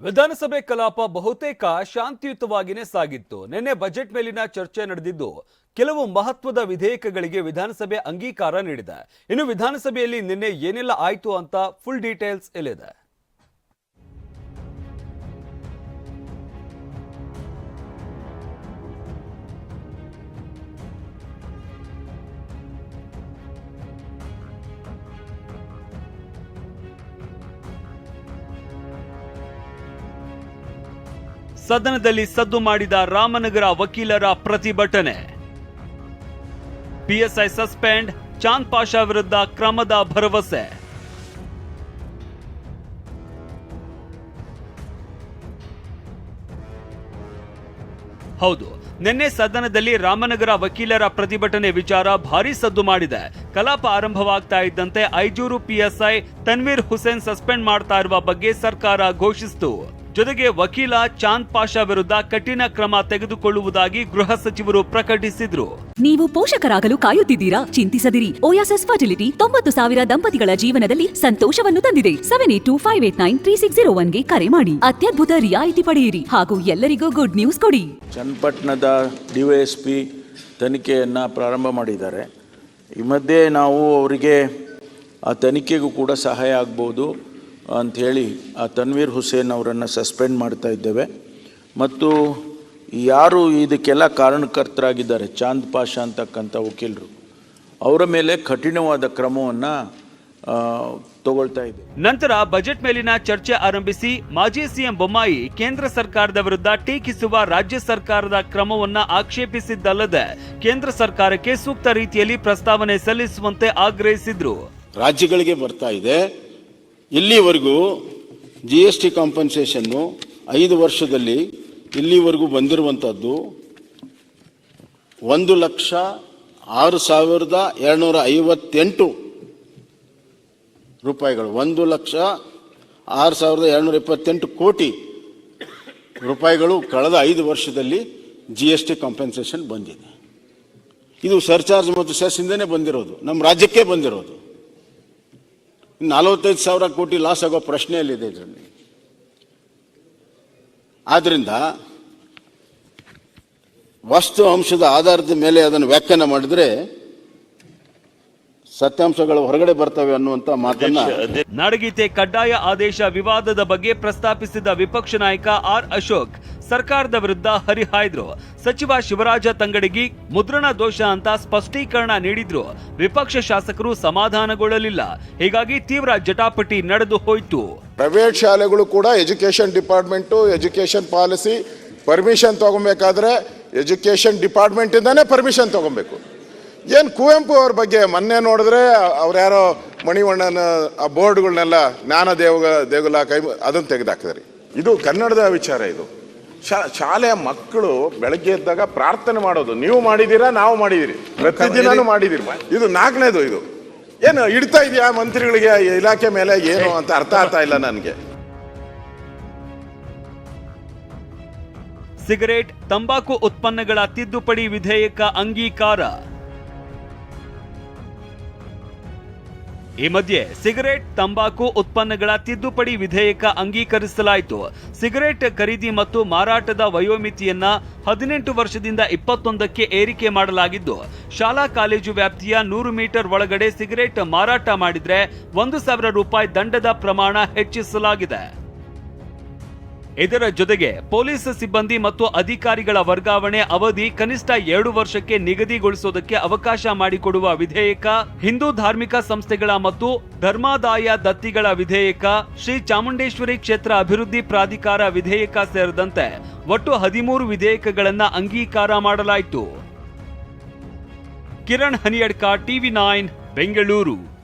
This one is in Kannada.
ವಿಧಾನಸಭೆ ಕಲಾಪ ಬಹುತೇಕ ಶಾಂತಿಯುತವಾಗಿನೇ ಸಾಗಿತ್ತು. ನಿನ್ನೆ ಬಜೆಟ್ ಮೇಲಿನ ಚರ್ಚೆ ನಡೆದಿದ್ದು, ಕೆಲವು ಮಹತ್ವದ ವಿಧೇಯಕಗಳಿಗೆ ವಿಧಾನಸಭೆ ಅಂಗೀಕಾರ ನೀಡಿದೆ. ಇನ್ನು ವಿಧಾನಸಭೆಯಲ್ಲಿ ನಿನ್ನೆ ಏನೆಲ್ಲ ಆಯಿತು ಅಂತ ಫುಲ್ ಡೀಟೇಲ್ಸ್ ಇಲ್ಲಿದೆ ಸದನದಲ್ಲಿ ಸದ್ದು ಮಾಡಿದ ರಾಮನಗರ ವಕೀಲರ ಪ್ರತಿಭಟನೆ. ಪಿಎಸ್ಐ ಸಸ್ಪೆಂಡ್, ಚಾಂದ್ ಪಾಷಾ ವಿರುದ್ಧ ಕ್ರಮದ ಭರವಸೆ. ಹೌದು, ನಿನ್ನೆ ಸದನದಲ್ಲಿ ರಾಮನಗರ ವಕೀಲರ ಪ್ರತಿಭಟನೆ ವಿಚಾರ ಭಾರೀ ಸದ್ದು ಮಾಡಿದೆ. ಕಲಾಪ ಆರಂಭವಾಗ್ತಾ ಇದ್ದಂತೆ ಐಜೂರು ಪಿಎಸ್ಐ ತನ್ವೀರ್ ಹುಸೇನ್ ಸಸ್ಪೆಂಡ್ ಮಾಡ್ತಾ ಇರುವ ಬಗ್ಗೆ ಸರ್ಕಾರ ಘೋಷಿಸಿತು. ಜೊತೆಗೆ ವಕೀಲ ಚಾಂದ್ ಪಾಷಾ ವಿರುದ್ಧ ಕಠಿಣ ಕ್ರಮ ತೆಗೆದುಕೊಳ್ಳುವುದಾಗಿ ಗೃಹ ಸಚಿವರು ಪ್ರಕಟಿಸಿದ್ರು. ನೀವು ಪೋಷಕರಾಗಲು ಕಾಯುತ್ತಿದ್ದೀರಾ? ಚಿಂತಿಸದಿರಿ. ಓಯಾಸಸ್ ಫರ್ಟಿಲಿಟಿ ತೊಂಬತ್ತು ಸಾವಿರ ದಂಪತಿಗಳ ಜೀವನದಲ್ಲಿ ಸಂತೋಷವನ್ನು ತಂದಿದೆ. Seven eight two five eight nine three six zero ಒನ್ಗೆ ಕರೆ ಮಾಡಿ. ಅತ್ಯದ್ಭುತ ರಿಯಾಯಿತಿ ಪಡೆಯಿರಿ. ಹಾಗೂ ಎಲ್ಲರಿಗೂ ಗುಡ್ ನ್ಯೂಸ್ ಕೊಡಿ. ಚನ್ನಪಟ್ಟಣದ ಡಿವೈಎಸ್ಪಿ ವೈ ಎಸ್ ಪಿ ತನಿಖೆಯನ್ನು ಪ್ರಾರಂಭ ಮಾಡಿದ್ದಾರೆ. ಈ ಮಧ್ಯೆ ನಾವು ಅವರಿಗೆ ಆ ತನಿಖೆಗೂ ಕೂಡ ಸಹಾಯ ಆಗ್ಬೋದು. ಅಂಥೇಳಿ ಆ ತನ್ವೀರ್ ಹುಸೇನ್ ಅವರನ್ನು ಸಸ್ಪೆಂಡ್ ಮಾಡ್ತಾ ಇದ್ದೇವೆ. ಮತ್ತು ಯಾರು ಇದಕ್ಕೆಲ್ಲ ಕಾರಣಕರ್ತರಾಗಿದ್ದಾರೆ? ಚಾಂದ್ ಪಾಷಾ ಅಂತಕ್ಕಂಥ ವಕೀಲರು. ಅವರ ಮೇಲೆ ಕಠಿಣವಾದ ಕ್ರಮವನ್ನು ತಗೊಳ್ತಾ ಇದೆ. ನಂತರ ಬಜೆಟ್ ಮೇಲಿನ ಚರ್ಚೆ ಆರಂಭಿಸಿ ಮಾಜಿ ಸಿಎಂ ಬೊಮ್ಮಾಯಿ ಕೇಂದ್ರ ಸರ್ಕಾರದ ವಿರುದ್ಧ ಟೀಕಿಸುವ ರಾಜ್ಯ ಸರ್ಕಾರದ ಕ್ರಮವನ್ನ ಆಕ್ಷೇಪಿಸಿದ್ದಲ್ಲದೆ ಕೇಂದ್ರ ಸರ್ಕಾರಕ್ಕೆ ಸೂಕ್ತ ರೀತಿಯಲ್ಲಿ ಪ್ರಸ್ತಾವನೆ ಸಲ್ಲಿಸುವಂತೆ ಆಗ್ರಹಿಸಿದ್ರು. ರಾಜ್ಯಗಳಿಗೆ ಬರ್ತಾ ಇದೆ. ಇಲ್ಲಿವರೆಗೂ ಜಿ ಎಸ್ ಟಿ ಕಾಂಪನ್ಸೇಷನ್ನು ಐದು ವರ್ಷದಲ್ಲಿ ಇಲ್ಲಿವರೆಗೂ ಬಂದಿರುವಂಥದ್ದು ಒಂದು ಲಕ್ಷ ಆರು ಸಾವಿರದ ಎರಡುನೂರ ಐವತ್ತೆಂಟು ರೂಪಾಯಿಗಳು. ಒಂದು ಲಕ್ಷ ಆರು ಸಾವಿರದ ಎರಡುನೂರ ಇಪ್ಪತ್ತೆಂಟು ಕೋಟಿ ರೂಪಾಯಿಗಳು ಕಳೆದ ಐದು ವರ್ಷದಲ್ಲಿ ಜಿ ಎಸ್ ಟಿ ಕಾಂಪೆನ್ಸೇಷನ್ ಬಂದಿದೆ. ಇದು ಸರ್ಚಾರ್ಜ್ ಮತ್ತು ಸೆಸ್ಸಿಂದನೇ ಬಂದಿರೋದು. ನಮ್ಮ ರಾಜ್ಯಕ್ಕೆ ಬಂದಿರೋದು. ನಲವತ್ತೈದು ಸಾವಿರ ಕೋಟಿ ಲಾಸ್ ಆಗೋ ಪ್ರಶ್ನೆಯಲ್ಲಿದೆ ಇದರಲ್ಲಿ. ಆದ್ದರಿಂದ ವಸ್ತು ಅಂಶದ ಆಧಾರದ ಮೇಲೆ ಅದನ್ನು ವ್ಯಾಖ್ಯಾನ ಮಾಡಿದ್ರೆ ಸತ್ಯಾಂಶಗಳು ಹೊರಗಡೆ ಬರ್ತವೆ ಅನ್ನುವಂತ ಮಾತನ್ನ ನಡಗೀತೆ ಕಡ್ಡಾಯ ಆದೇಶ ವಿವಾದದ ಬಗ್ಗೆ ಪ್ರಸ್ತಾಪಿಸಿದ ವಿಪಕ್ಷ ನಾಯಕ ಆರ್ ಅಶೋಕ್ ಸರ್ಕಾರದ ವಿರುದ್ಧ ಹರಿಹಾಯ್ದ್ರು. ಸಚಿವ ಶಿವರಾಜ ತಂಗಡಗಿ ಮುದ್ರಣ ದೋಷ ಅಂತ ಸ್ಪಷ್ಟೀಕರಣ ನೀಡಿದ್ರು. ವಿಪಕ್ಷ ಶಾಸಕರು ಸಮಾಧಾನಗೊಳ್ಳಲಿಲ್ಲ. ಹೀಗಾಗಿ ತೀವ್ರ ಜಟಾಪಟಿ ನಡೆದು ಹೋಯಿತು. ಪ್ರೈವೇಟ್ ಶಾಲೆಗಳು ಕೂಡ education department education policy permission ತಗೊಬೇಕಾದ್ರೆ ಡಿಪಾರ್ಟ್ಮೆಂಟ್ ಡಿಪಾರ್ಟ್ಮೆಂಟಿಂದಾನೇ ಪರ್ಮಿಷನ್ ತಗೊಬೇಕು. ಏನು ಕುವೆಂಪು ಅವ್ರ ಬಗ್ಗೆ ಮೊನ್ನೆ ನೋಡಿದ್ರೆ ಅವ್ರು ಯಾರೋ ಮಣಿವಣ್ಣನ ಆ ಬೋರ್ಡ್ಗಳನ್ನೆಲ್ಲ ಜ್ಞಾನ ದೇವ ದೇಗುಲ ಕೈ ಅದನ್ನು ತೆಗೆದಾಕಿದ್ರಿ ಇದು ಕನ್ನಡದ ವಿಚಾರ ಇದು. ಶಾ ಶಾಲೆಯ ಮಕ್ಕಳು ಬೆಳಗ್ಗೆ ಎದ್ದಾಗ ಪ್ರಾರ್ಥನೆ ಮಾಡೋದು. ನೀವು ಮಾಡಿದ್ದೀರಾ ನಾವು ಮಾಡಿದಿರಿ ಪ್ರತಿದಿನನೂ ಮಾಡಿದಿರಿ ಇದು ನಾಲ್ಕನೇದು ಇದು. ಏನು ಇಡ್ತಾ ಇದೆಯಾ ಮಂತ್ರಿಗಳಿಗೆ ಇಲಾಖೆ ಮೇಲೆ ಏನು ಅಂತ ಅರ್ಥ ಆಗ್ತಾ ಇಲ್ಲ ನನಗೆ. ಸಿಗರೇಟ್ ತಂಬಾಕು ಉತ್ಪನ್ನಗಳ ತಿದ್ದುಪಡಿ ವಿಧೇಯಕ ಅಂಗೀಕಾರ. ಈ ಮಧ್ಯೆ ಸಿಗರೇಟ್, ತಂಬಾಕು ಉತ್ಪನ್ನಗಳ ತಿದ್ದುಪಡಿ ವಿಧೇಯಕ ಅಂಗೀಕರಿಸಲಾಯಿತು. ಸಿಗರೇಟ್ ಖರೀದಿ ಮತ್ತು ಮಾರಾಟದ ವಯೋಮಿತಿಯನ್ನ ಹದಿನೆಂಟು ವರ್ಷದಿಂದ ಇಪ್ಪತ್ತೊಂದಕ್ಕೆ ಏರಿಕೆ ಮಾಡಲಾಗಿದ್ದು, ಶಾಲಾ ಕಾಲೇಜು ವ್ಯಾಪ್ತಿಯ ನೂರು ಮೀಟರ್ ಒಳಗಡೆ ಸಿಗರೇಟ್ ಮಾರಾಟ ಮಾಡಿದ್ರೆ ಒಂದು ಸಾವಿರ ರೂಪಾಯಿ ದಂಡದ ಪ್ರಮಾಣ ಹೆಚ್ಚಿಸಲಾಗಿದೆ. ಇದರ ಜೊತೆಗೆ ಪೊಲೀಸ್ ಸಿಬ್ಬಂದಿ ಮತ್ತು ಅಧಿಕಾರಿಗಳ ವರ್ಗಾವಣೆ ಅವಧಿ ಕನಿಷ್ಠ ಎರಡು ವರ್ಷಕ್ಕೆ ನಿಗದಿಗೊಳಿಸುವುದಕ್ಕೆ ಅವಕಾಶ ಮಾಡಿಕೊಡುವ ವಿಧೇಯಕ, ಹಿಂದೂ ಧಾರ್ಮಿಕ ಸಂಸ್ಥೆಗಳ ಮತ್ತು ಧರ್ಮಾದಾಯ ದತ್ತಿಗಳ ವಿಧೇಯಕ, ಶ್ರೀ ಚಾಮುಂಡೇಶ್ವರಿ ಕ್ಷೇತ್ರ ಅಭಿವೃದ್ಧಿ ಪ್ರಾಧಿಕಾರ ವಿಧೇಯಕ ಸೇರಿದಂತೆ ಒಟ್ಟು ಹದಿಮೂರು ವಿಧೇಯಕಗಳನ್ನು ಅಂಗೀಕಾರ ಮಾಡಲಾಯಿತು. Kiran Haniyadka, TV nine, Bengaluru.